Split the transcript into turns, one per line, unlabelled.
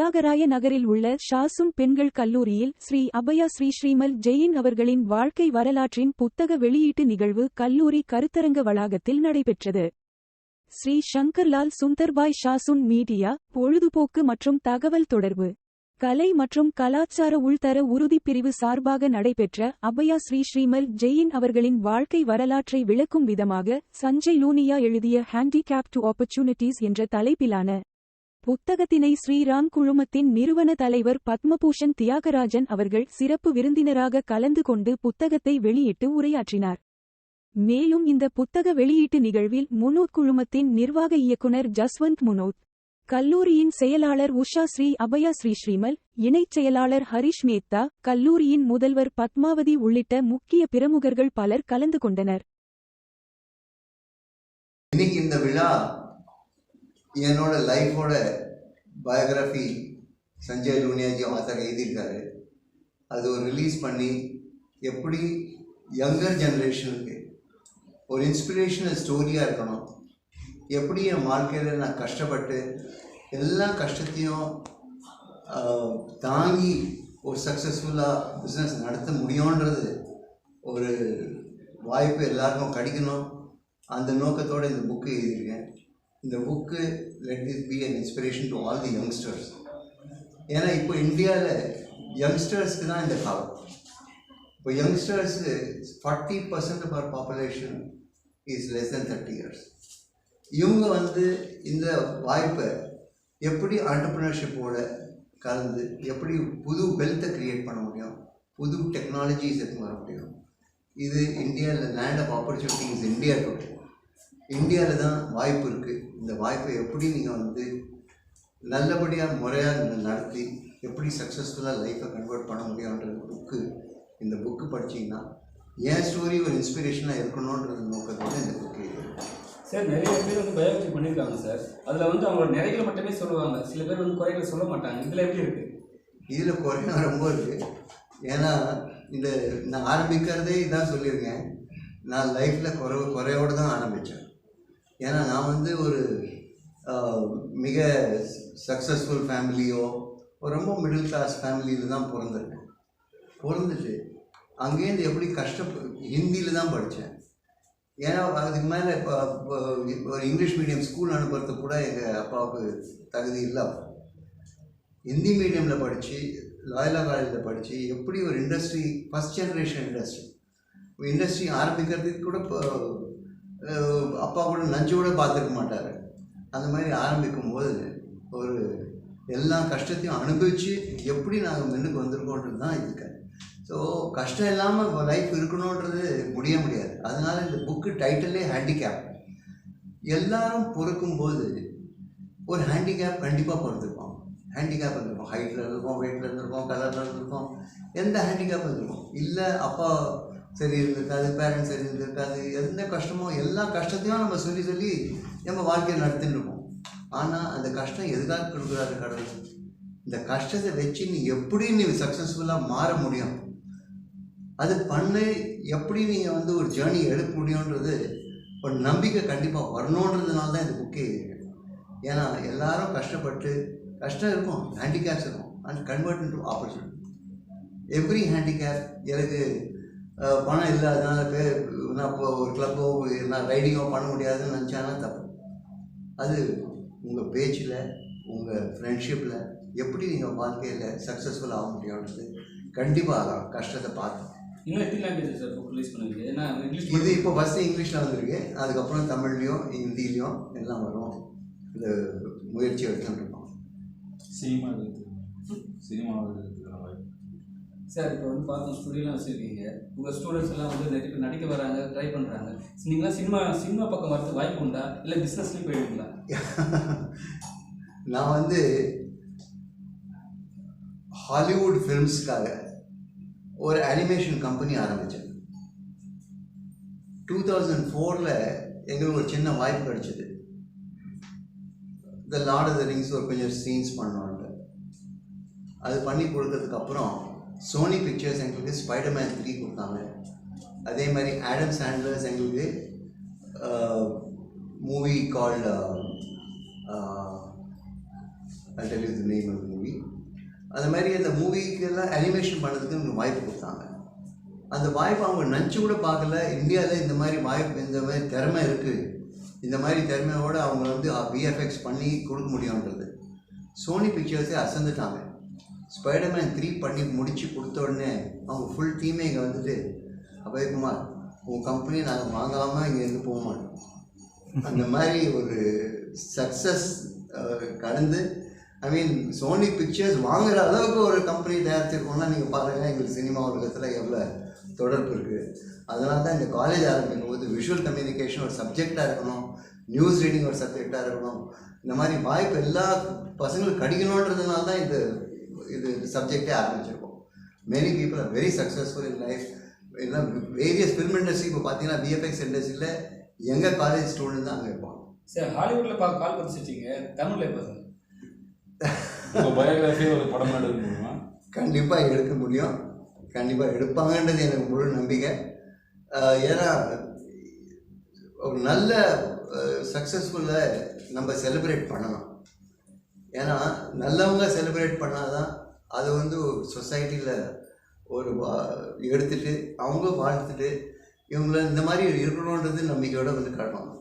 தியாகராய நகரில் உள்ள ஷாசுன் பெண்கள் கல்லூரியில் ஸ்ரீ அபயா ஸ்ரீ ஸ்ரீமல் ஜெயின் அவர்களின் வாழ்க்கை வரலாற்றின் புத்தக வெளியீட்டு நிகழ்வு கல்லூரி கருத்தரங்க வளாகத்தில் நடைபெற்றது. ஸ்ரீ சங்கர்லால் சுந்தர்பாய் ஷாசுன் மீடியா பொழுதுபோக்கு மற்றும் தகவல் தொடர்பு கலை மற்றும் கலாச்சார உள்தர உறுதிப் பிரிவு சார்பாக நடைபெற்ற அபயா ஸ்ரீ ஸ்ரீமல் ஜெயின் அவர்களின் வாழ்க்கை வரலாற்றை விளக்கும் விதமாக சஞ்சய் லூனியா எழுதிய ஹேண்டிகேப் டு ஆப்பர்ச்சுனிட்டிஸ் என்ற தலைப்பிலான புத்தகத்தினை ஸ்ரீராம் குழுமத்தின் நிறுவன தலைவர் பத்மபூஷன் தியாகராஜன் அவர்கள் சிறப்பு விருந்தினராக கலந்து கொண்டு புத்தகத்தை வெளியிட்டு உரையாற்றினார். மேலும் இந்த புத்தக வெளியீட்டு நிகழ்வில் முனோத் குழுமத்தின் நிர்வாக இயக்குனர் ஜஸ்வந்த் முனோத் கல்லூரியின் செயலாளர் உஷா ஸ்ரீ அபயா ஸ்ரீ ஸ்ரீமல் இணைச் செயலாளர் ஹரிஷ் மேத்தா கல்லூரியின் முதல்வர் பத்மாவதி உள்ளிட்ட முக்கிய பிரமுகர்கள் பலர் கலந்து கொண்டனர்.
இன்னைக்கு இந்த விழா என்னோட லைஃபோட பயோகிராஃபி சஞ்சய் லூனியாஜி ஆத்தர் எழுதியிருக்காரு. அது ஒரு ரிலீஸ் பண்ணி எப்படி யங்கர் ஜென்ரேஷனுக்கு ஒரு இன்ஸ்பிரேஷனல் ஸ்டோரியாக இருக்கணும். எப்படி என் வாழ்க்கையில் நான் கஷ்டப்பட்டு எல்லா கஷ்டத்தையும் தாங்கி ஒரு சக்ஸஸ்ஃபுல்லாக பிஸ்னஸ் நடத்த முடியுன்றது ஒரு வாய்ப்பு எல்லாருக்கும் கிடைக்கணும். அந்த நோக்கத்தோட இந்த புக்கு எழுதியிருக்கேன். இந்த book let this be an inspiration to all the youngsters ஏன்னா இப்போ இந்தியாவில் யங்ஸ்டர்ஸ்க்கு தான் இந்த காலம் இப்போ youngsters forty percent of our population is less than thirty years இவங்க வந்து இந்த வாய்ப்பை எப்படி ஆண்டர்ப்ரினர்ஷிப்போட கலந்து எப்படி புது வெல்த்தை க்ரியேட் பண்ண முடியும்? புது டெக்னாலஜிஸ் எடுத்து வர முடியும்? இது இந்தியாவில் land of opportunities India today இந்தியாவில் தான் வாய்ப்பு இருக்குது இந்த வாய்ப்பை எப்படி நீங்கள் வந்து நல்லபடியாக முறையாக நடத்தி எப்படி சக்ஸஸ்ஃபுல்லாக லைஃப்பை கன்வெர்ட் பண்ண முடியுன்ற புக்கு இந்த புக்கு படிச்சீங்கன்னா என் ஸ்டோரி ஒரு இன்ஸ்பிரேஷனாக இருக்கணுன்றது நோக்கத்தோட இந்த புக்கு
சார் நிறைய பேர் வந்து பயோகிராஃபி பண்ணியிருக்காங்க சார் அதில் வந்து அவங்களோட நிறைகளை மட்டுமே சொல்லுவாங்க. சில பேர் வந்து குறைகளை சொல்ல மாட்டாங்க. இதில் எப்படி இருக்குது
இதில் குறையும் ரொம்ப இருக்குது ஏன்னா இந்த நான் ஆரம்பிக்கிறதே இதான் சொல்லியிருக்கேன். நான் லைஃப்பில் குறை குறையோடு தான் ஆரம்பித்தேன் ஏன்னா நான் வந்து ஒரு மிக சக்ஸஸ்ஃபுல் ஃபேமிலியோ ஒரு ரொம்ப மிடில் கிளாஸ் ஃபேமிலியில் தான் பிறந்திருக்கேன். பிறந்துட்டு அங்கேருந்து எப்படி கஷ்ட ஹிந்தியில் தான் படித்தேன். ஏன்னா அதுக்கு மேலே இப்போ ஒரு இங்கிலீஷ் மீடியம் ஸ்கூல் அனுப்புறது கூட எங்கள் அப்பாவுக்கு தகுதி இல்லை ஹிந்தி மீடியமில் படித்து லாயலா காலேஜில் படித்து எப்படி ஒரு industry first generation industry industry ஆரம்பிக்கிறதுக்கு கூட இப்போ அப்பா கூட நஞ்சோட பார்த்துருக்க மாட்டார். அந்த மாதிரி ஆரம்பிக்கும் போது ஒரு எல்லா கஷ்டத்தையும் அனுபவித்து எப்படி நாங்கள் முன்னுக்கு வந்திருக்கோன்றது தான் இதுக்கு ஸோ கஷ்டம் இல்லாமல் லைஃப் இருக்கணுன்றது முடிய முடியாது. அதனால் இந்த புக்கு டைட்டிலே ஹேண்டிகேப் எல்லாரும் பொறுக்கும்போது ஒரு ஹேண்டிகேப் கண்டிப்பாக பிறந்திருப்போம் ஹேண்டிகேப் இருந்திருக்கும். ஹைட்டில் இருந்திருக்கும் வெயிட்டில் இருந்திருக்கும் கலரில் இருந்திருக்கும் எந்த ஹேண்டிகேப் இருந்திருக்கும்? இல்லை அப்பா சரி இருந்திருக்காது பேரண்ட்ஸ் சரி இருந்திருக்காது எந்த கஷ்டமோ எல்லா கஷ்டத்தையும் நம்ம சொல்லி சொல்லி நம்ம வாழ்க்கையை நடத்தின்னு இருப்போம். ஆனால் அந்த கஷ்டம் எதுக்காக கொடுக்குறாரு கடவுள்? இந்த கஷ்டத்தை வச்சு நீ எப்படி நீ சக்ஸஸ்ஃபுல்லாக மாற முடியும்? அது பண்ணு எப்படி நீங்கள் வந்து ஒரு ஜேர்னி எடுக்க முடியுன்றது ஒரு நம்பிக்கை கண்டிப்பாக வரணுன்றதுனால தான் இது புக்கே ஏன்னா எல்லாரும் கஷ்டப்பட்டு கஷ்டம் இருக்கும் ஹேண்டிகேப்ஸ் இருக்கும். And convert into opportunity every handicap எனக்கு பணம் இல்லை அதனால பேர் நான் இப்போ ஒரு கிளப்போ நான் ரைடிங்கோ பண்ண முடியாதுன்னு நினச்சானா தப்பு. அது உங்கள் பேச்சில் உங்கள் ஃப்ரெண்ட்ஷிப்பில் எப்படி நீங்கள் வாழ்க்கையில் சக்ஸஸ்ஃபுல் ஆக முடியுன்றது கண்டிப்பாக கஷ்டத்தை பார்த்து
இன்னும் எத்தனை லாங்குவேஜ் சார் புக் ரிலீஸ் பண்ணுவீங்க ஏன்னா இங்கிலீஷ்
இது இப்போ ஃபஸ்ட்டு இங்கிலீஷில் வந்திருக்கு. அதுக்கப்புறம் தமிழ்லையும் ஹிந்திலையும் எல்லாம் வரும். இந்த முயற்சி எடுத்துட்டு இருக்கோம்.
சினிமா சினிமா எடுத்துக்கிற வாய்ப்பு
சார் இப்போ வந்து பார்த்தோம் ஸ்டுடியோலாம் வச்சுருக்கீங்க. உங்கள் ஸ்டூடெண்ட்ஸ் எல்லாம் வந்து நிறைய பேர் நடிக்க வராங்க ட்ரை பண்ணுறாங்க நீங்களாம் சினிமா சினிமா பக்கம் வரது வாய்ப்பு உண்டா? இல்லை பிஸ்னஸ்லேயும் போயிடுவீங்களா?
நான் வந்து ஹாலிவுட் ஃபிலிம்ஸ்க்காக ஒரு அனிமேஷன் கம்பெனி ஆரம்பித்தேன் டூ தௌசண்ட் ஃபோரில் எங்களுக்கு ஒரு சின்ன வாய்ப்பு கிடச்சிது. The lord of the rings ஒரு கொஞ்சம் சீன்ஸ் பண்ணோன்ட்டு அது பண்ணி கொடுத்ததுக்கப்புறம் சோனி பிக்சர்ஸ் எங்களுக்கு ஸ்பைடர்மேன் த்ரீ கொடுத்தாங்க. அதே மாதிரி ஆடம் சாண்ட்லர்ஸ் எங்களுக்கு movie call tell you name of movie அந்த மாதிரி அந்த மூவிக்கெல்லாம் அனிமேஷன் பண்ணதுக்கு எனக்கு வாய்ப்பு கொடுத்தாங்க. அந்த வாய்ப்பு அவங்க நினச்சி கூட பார்க்கல. இந்தியாவில் இந்த மாதிரி வாய்ப்பு இந்த மாதிரி திறமை இருக்குது இந்த மாதிரி திறமையோடு அவங்க வந்து விஎஃப்எக்ஸ் பண்ணி கொடுக்க முடியுன்றது சோனி பிக்சர்ஸே அசந்துட்டாங்க. ஸ்பைடர்மேன் த்ரீ பண்ணி முடித்து கொடுத்த உடனே அவங்க ஃபுல் டீமே இங்கே வந்துட்டு அபயகுமார் உன் கம்பெனி நாங்கள் வாங்காமல் இங்கேருந்து போக மாட்டோம். அந்த மாதிரி ஒரு சக்ஸஸ் கடந்து ஐ மீன் சோனி பிக்சர்ஸ் வாங்குற அளவுக்கு ஒரு கம்பெனி தயாரிச்சிருக்கோம்னா நீங்கள் பாருங்கள் எங்களுக்கு சினிமா உலகத்தில் எவ்வளோ தொடர்பு இருக்குது அதனால தான் இந்த காலேஜ் ஆரம்பிக்கும் போது விஷுவல் கம்யூனிகேஷன் ஒரு சப்ஜெக்டாக இருக்கணும் நியூஸ் ரீடிங் ஒரு சப்ஜெக்டாக இருக்கணும். இந்த மாதிரி வாய்ப்பு எல்லா பசங்களுக்கும் கிடைக்கணுன்றதுனால தான் இது இது சப்ஜெக்டே ஆரம்பிச்சிருக்கோம். Many people are very successful in life எல்லாம் வேரியஸ் ஃபிலிம் இண்டஸ்ட்ரி இப்போ பார்த்தீங்கன்னா விஎஃப்எக்ஸ் இண்டஸ்ட்ரியில் எங்கள் காலேஜ் ஸ்டூடெண்ட் தான் அங்கே இருப்பாங்க.
சார் ஹாலிவுட்டில் பா கால் பதிச்சிட்டீங்க தமிழில் எப்போ சார்?
பயோகிராஃபி ஒரு படம் எடுக்க முடியுமா?
கண்டிப்பாக எடுக்க முடியும். கண்டிப்பாக எடுப்பாங்கன்றது எனக்கு முழு நம்பிக்கை. ஏன்னா ஒரு நல்ல சக்ஸஸ்ஃபுல்லை நம்ம செலிப்ரேட் பண்ணணும். ஏன்னா நல்லவங்க செலிப்ரேட் பண்ணால் தான் அது வந்து சொசைட்டியில் ஒரு வா- எடுத்துகிட்டு அவங்க வாழ்த்துட்டு இவங்கள இந்த மாதிரி இருக்கணுன்றது நம்பிக்கையோட வந்து காட்டணும்